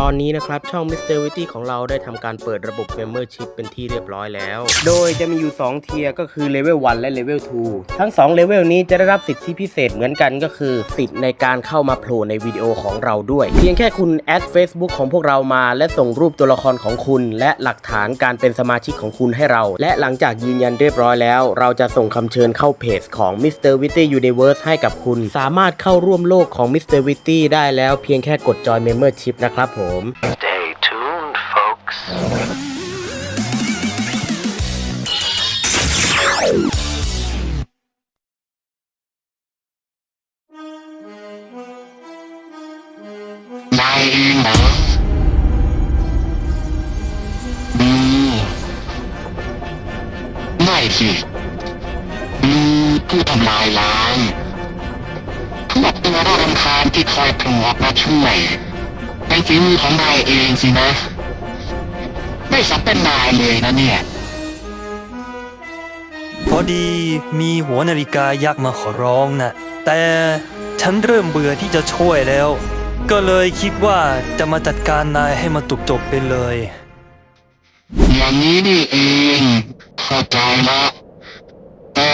ตอนนี้นะครับ ช่อง Mr. Witty ของเราได้ทำการเปิดระบบ Membership เป็นที่เรียบร้อยแล้ว โดยจะมีอยู่ 2 เทียร์ก็คือเลเวล1และเลเวล2ทั้ง 2 เลเวลนี้จะได้รับสิทธิพิเศษเหมือนกันก็คือ สิทธิ์ในการเข้ามาโผล่ในวิดีโอของเราด้วย เพียงแค่คุณแอด Facebook ของพวกเรามา และส่งรูปตัวละครของคุณ และหลักฐานการเป็นสมาชิกของคุณให้เรา และหลังจากยืนยันเรียบร้อยแล้ว เราจะส่งคำเชิญเข้าเพจของ Mr. Witty Universe ให้กับคุณ สามารถเข้าร่วมโลกของ Mr. Witty ได้แล้วเพียงแค่กดจอย Membership นะครับผม Stay tuned, folks. เองสินะ ไม่สับเป็นนายเลยนะเนี่ย พอดีมีหัวนาฬิกายักษ์มาขอร้องนะแต่ฉันเริ่มเบื่อที่จะช่วยแล้ว ก็เลยคิดว่าจะมาจัดการนายให้มันตุกจบไปเลย อย่างนี้นี่เอง เข้าใจละแต่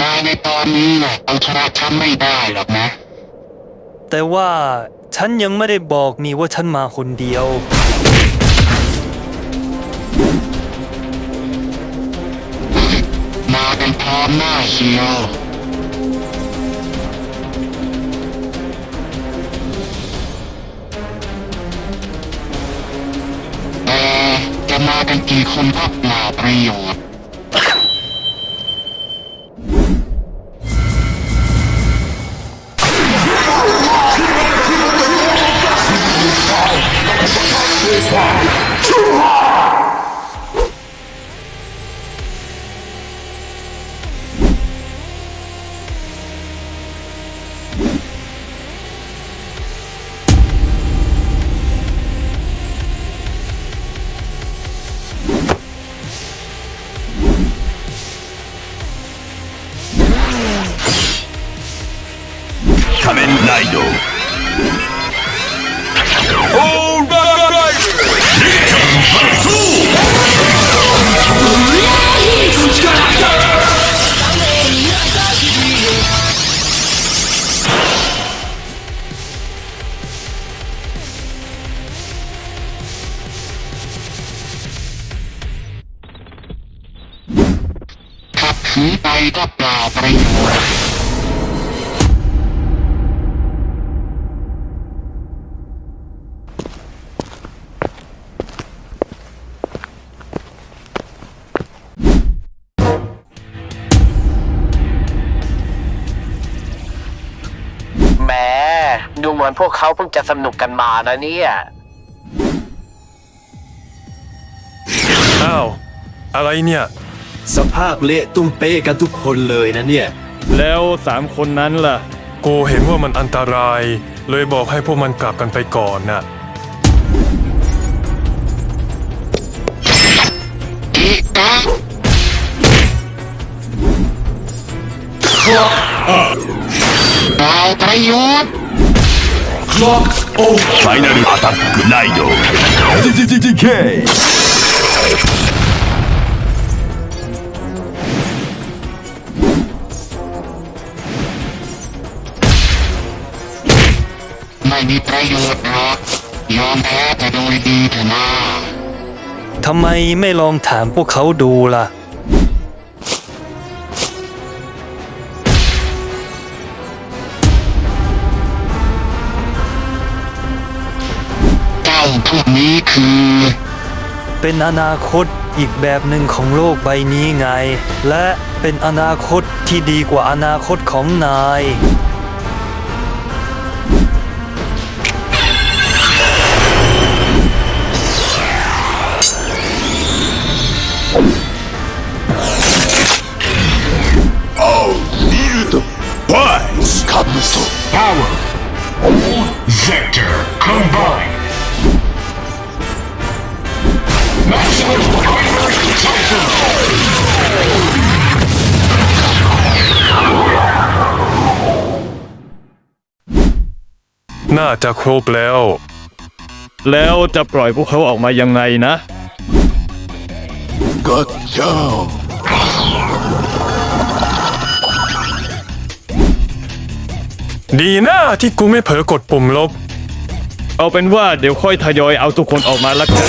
นายในตอนนี้น่ะเอาชนะฉันไม่ได้หรอกนะ แต่ว่า ฉันยังไม่ได้บอกนี่ว่าฉันมาคนเดียว มากันพร้อมหน้าเชียวแต่จะมากันกี่คนก็เปล่าประโยชน์ ดูเหมือนพวกเขาเพิ่งจะสนุกกันมานะเนี่ยอ้าวอะไรเนี่ย สภาพเละตุ้มเป๊ะกันทุกคนเลยนะเนี่ย แล้วสามคนนั้นล่ะ กูเห็นว่ามันอันตราย เลยบอกให้พวกมันกลับกันไปก่อนน่ะอีกะเปล่าประโยชน์ ファイナルアタックライド DDDK ไม่มีประโยชน์หรอก ยอมแพ้แต่โดยดีเถอะนะ ทำไมไม่ลองถามพวกเขาดูล่ะ วกนี้คือ เป็นอนาคตอีกแบบหนึ่งของโลกใบนี้ไง และเป็นอนาคตที่ดีกว่าอนาคตของนาย Wise comes to power. All Zector Combine น่าจะครบแล้ว แล้วจะปล่อยพวกเขาออกมายังไงนะ Good job ดีนะที่กูไม่เผลอกดปุ่มลบ เอาเป็นว่าเดี๋ยวค่อยทยอยเอาทุกคนออกมาละกัน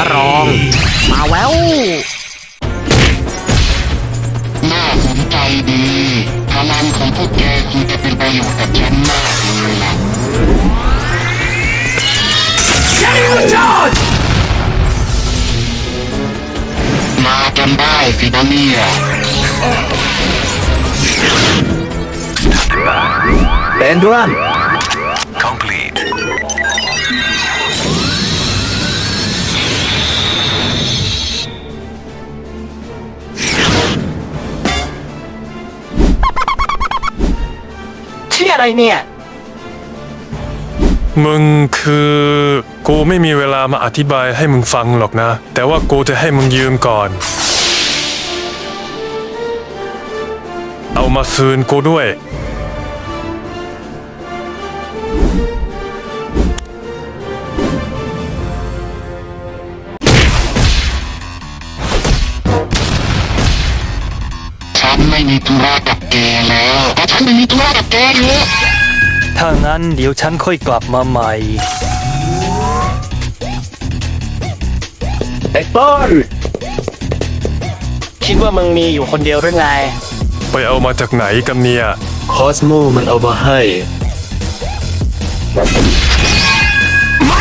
พระรอง มาแววน่าสนใจดีพลังของพวกแกคงจะเป็นประโยชน์กับฉันมากเลยล่ะมากันได้สินะเนี่ยเป็นรันที่ อะไรเนี่ย มึงคือกูไม่มีเวลามาอธิบายให้มึงฟังหรอกนะ แต่ว่ากูจะให้มึงยืมก่อน เอามาคืนกูด้วย นไม่มีธุระกับแกแล้วแต่ฉันไม่มีธุระกับแกอยู่ถ้างั้นเดี๋ยวฉันค่อยกลับมาใหม่ไอ้ต้นคิดว่ามึงมีอยู่คนเดียวหรือไง ไปเอามาจากไหนกันเนี่ย คอสโมมันเอามาให้พอกั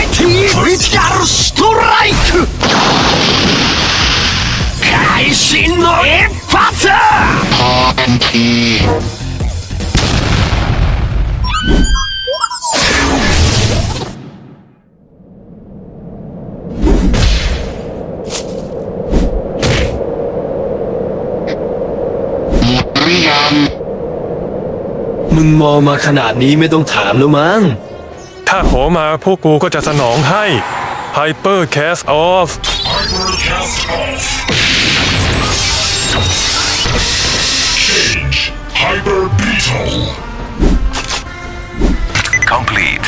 นทีหมดหรือ ยังมึงมองมาขนาดนี้ไม่ต้องถามแล้วมั้ง ถ้าขอมาพวกกูก็จะสนองให้ Hyper Cast Off Change. Hyper Beetle. Complete.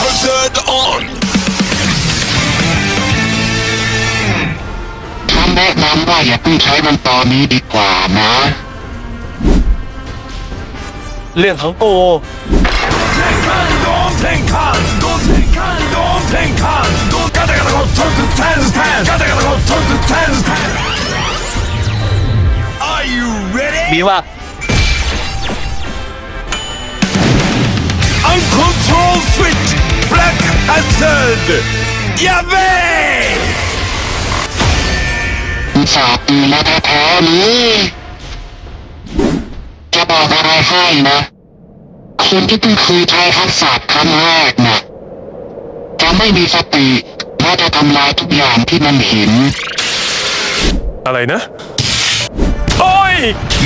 Hazard on. ฉันแนะนำว่าอย่าเพิ่งใช้มันตอนนี้ดีกว่านะ เรื่องของกู Are you ready? บีว่า Uncontrolled switch. Black Hazard. Yahweh! อุตส่าห์ตื่นมาแท้ๆเลยจะบอกอะไรให้นะคนที่เพิ่งเคยใช้ทักษะครั้งแรกนะจะไม่มีสติ เพราะจะทำลายทุกอย่างที่มันเห็น อะไรนะ โอ้ย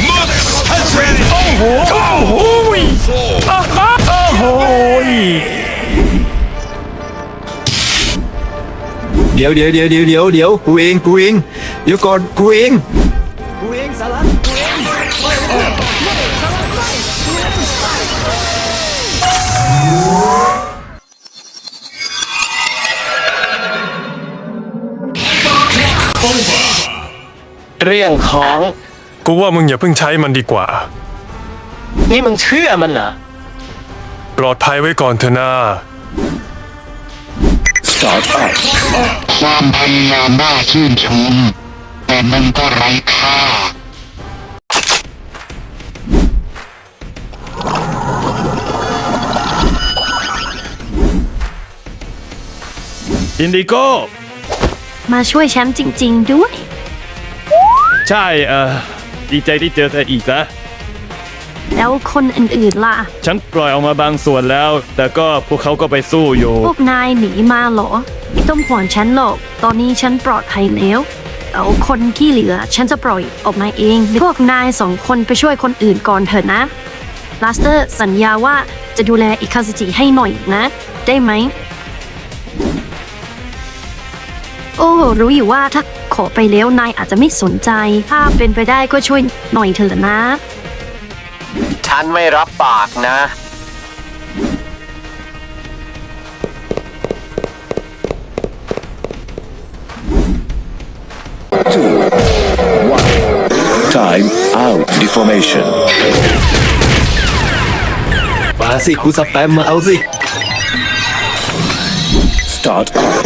Mother Hazard. โอ้โหโอ้โหอะฮะโอ้โหเดี๋ยวเดี๋ยวเดี๋ยวเดี๋ยวเดี๋ยวเดี๋ยวกูเองกูเองเดี๋ยวก่อนกูเองกูเองสารันเรื่อง ของกูว่ามึงอย่าเพิ่งใช้มันดีกว่า นี่มึงเชื่อมันเหรอปลอดภัยไว้ก่อนเถอะนะความพยายามน่าชื่นชม แต่มันก็ไร้ค่า อินดิโก้ มาช่วยแชมป์จริง ๆ ด้วย ใช่เออดีใจที่เจอเธออีกนะแล้วคนอื่นๆล่ะ ฉันปล่อยออกมาบางส่วนแล้ว แต่ก็พวกเขาก็ไปสู้อยู่ พวกนายหนีมาเหรอไม่ต้องห่วงฉันหรอก ตอนนี้ฉันปลอดภัยแล้ว เอาคนที่เหลือ ฉันจะปล่อยออกมาเอง พวกนายสองคนไปช่วยคนอื่นก่อนเถอะนะ ลาสเตอร์สัญญาว่าจะดูแลอิคาซิจิให้หน่อยนะ ได้ไหม โอ้ รู้อยู่ว่าถ้า ขอไปแล้วนายอาจจะไม่สนใจ ถ้าเป็นไปได้ก็ช่วยหน่อยเถอะนะ ฉันไม่รับปากนะ Time out deformation. มาสิกูสแปมมาเอาสิ Start. Three,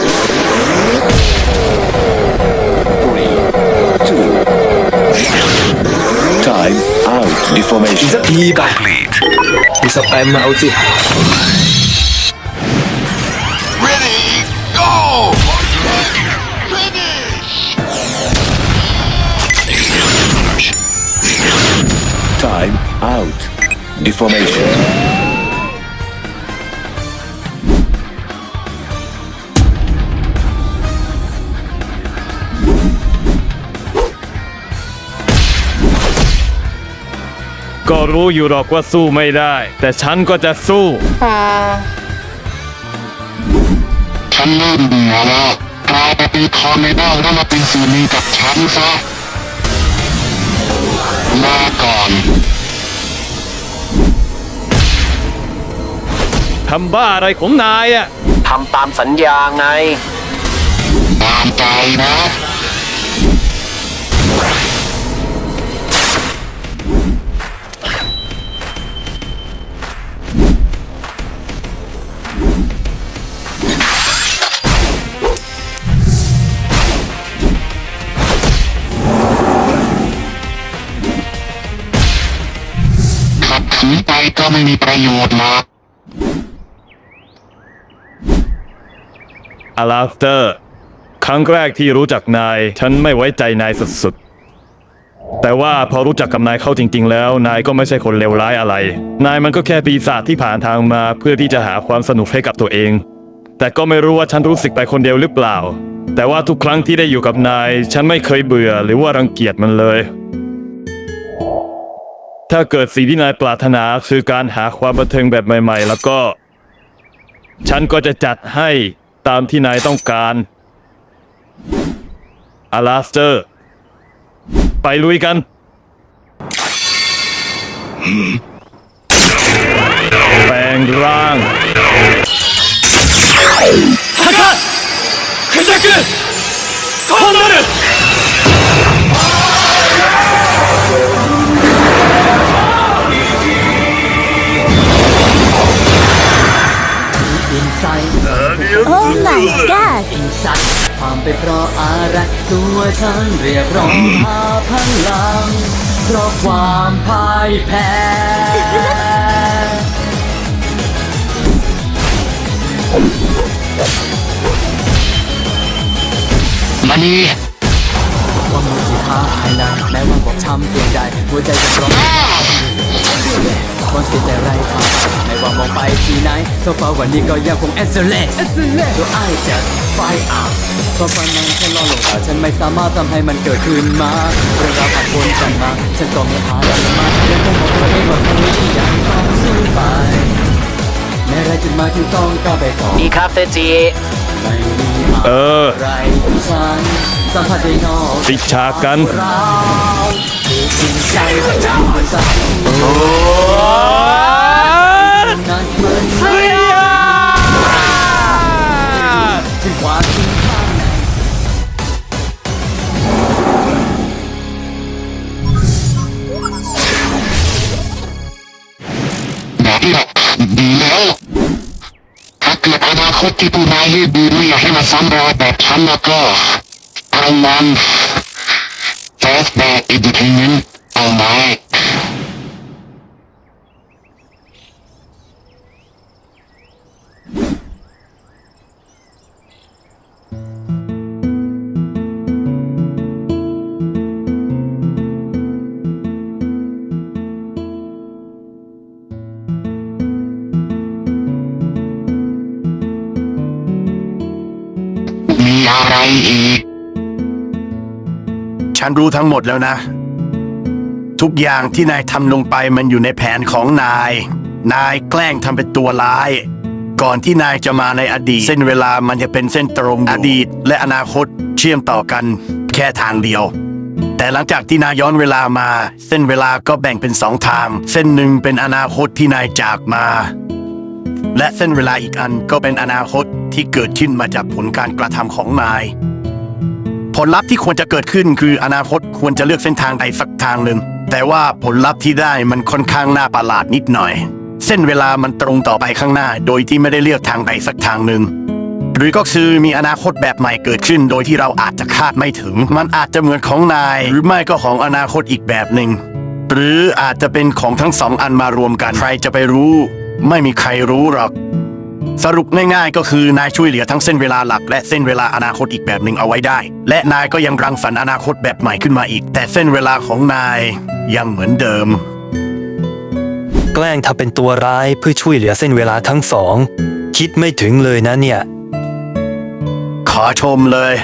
Time out อีกสั deformation. กทีไปกูสแปมมาเอาสิ Ready, go! Time out deformation. ก็รู้อยู่หรอกว่าสู้ไม่ได้ แต่ฉันก็จะสู้ฉันเริ่มเบื่อแล้วกลายไปเป็นคอร์เนเดลแล้วมาเป็นส่วนหนึ่งกับฉันซะลาก่อนทำบ้าอะไรของนายอะทำตามสัญญาไง ตามใจนะ ก็ไม่มีประโยชน์หรอกอาลาสเตอร์ ครั้งแรกที่รู้จักนาย ฉันไม่ไว้ใจนายสุดๆ แต่ว่าพอรู้จักกับนายเข้าจริง ๆ แล้ว นายก็ไม่ใช่คนเลวร้ายอะไร นายมันก็แค่ปีศาจที่ผ่านทางมาเพื่อที่จะหาความสนุกให้กับตัวเอง แต่ก็ไม่รู้ว่าฉันรู้สึกไปคนเดียวหรือเปล่า แต่ว่าทุกครั้งที่ได้อยู่กับนาย ฉันไม่เคยเบื่อหรือว่ารังเกียจมันเลย ถ้าเกิดสิ่งที่นายปรารถนาคือการหาความบันเทิงแบบใหม่ ๆ แล้วก็ ฉันก็จะจัดให้ตามที่นายต้องการอาลาสเตอร์ ไปลุยกัน แปลงร่างโอ้ ความไปเพราะอะไรตัวฉันเรียกร้องหาพลัง เพราะความพ่ายแพ้มานี่ว่ามือที่ท้าทายนั้นแม้ว่าบอกช้ำเพียงใดหัวใจจะร้อง ความเสียใจไร้ทางไม่ว่ามองไปที่ไหนเท่าฟ้าวันนี้ก็ยังคงเอสเซเลสตัวไอ้จะไฟอัพเพราะความนั้นฉันรอลงแต่ฉันไม่สามารถทำให้มันเกิดขึ้นมาเรื่องราวผ่านพ้นกันมา ฉันก็ไม่หาอะไรมายังคงบอกตัวเองว่าครั้งนี้ยังต้องสู้ไปแม้ไรจุดหมายที่ต้องก้าวไปต่ออีคาเซจิไม่มีเอออะไรที่ฉัน สัมผัสได้นอกปิดฉากกันเราถูกกินใจเหมือนกันนั้นเหมือนถึงความจริงข้างในแบบนี้แหละดีแล้วถ้าเกิดอนาคตที่ผู้นายให้ดูไม่อยากให้มาซ้ำรอยแบบฉันแล้วก็ เอามัน First Bad Entertainment เฉันรู้ทั้งหมดแล้วนะ ทุกอย่างที่นายทำลงไปมันอยู่ในแผนของนาย นายแกล้งทำเป็นตัวร้าย ก่อนที่นายจะมาในอดีต เส้นเวลามันจะเป็นเส้นตรงอดีต และอนาคตเชื่อมต่อกันแค่ทางเดียว แต่หลังจากที่นายย้อนเวลามา เส้นเวลาก็แบ่งเป็นสองทาง เส้นหนึ่งเป็นอนาคตที่นายจากมา และเส้นเวลาอีกอันก็เป็นอนาคตที่เกิดขึ้นมาจากผลการกระทำของนาย ผลลัพธ์ที่ควรจะเกิดขึ้นคืออนาคตควรจะเลือกเส้นทางใดสักทางหนึ่ง แต่ว่าผลลัพธ์ที่ได้มันค่อนข้างน่าประหลาดนิดหน่อย เส้นเวลามันตรงต่อไปข้างหน้า โดยที่ไม่ได้เลือกทางใดสักทางหนึ่งหรือก็คือมีอนาคตแบบใหม่เกิดขึ้น โดยที่เราอาจจะคาดไม่ถึง มันอาจจะเหมือนของนาย หรือไม่ก็ของอนาคตอีกแบบหนึ่งหรืออาจจะเป็นของทั้งสองอันมารวมกัน ใครจะไปรู้ ไม่มีใครรู้หรอก สรุปง่ายๆ ก็คือนายช่วยเหลือทั้งเส้นเวลาหลัก และเส้นเวลาอนาคตอีกแบบหนึ่งเอาไว้ได้ และนายก็ยังรังสรรค์อนาคตแบบใหม่ขึ้นมาอีก แต่เส้นเวลาของนายยังเหมือนเดิม แกล้งทำเป็นตัวร้ายเพื่อช่วยเหลือเส้นเวลาทั้งสอง คิดไม่ถึงเลยนะเนี่ย ขอชมเลย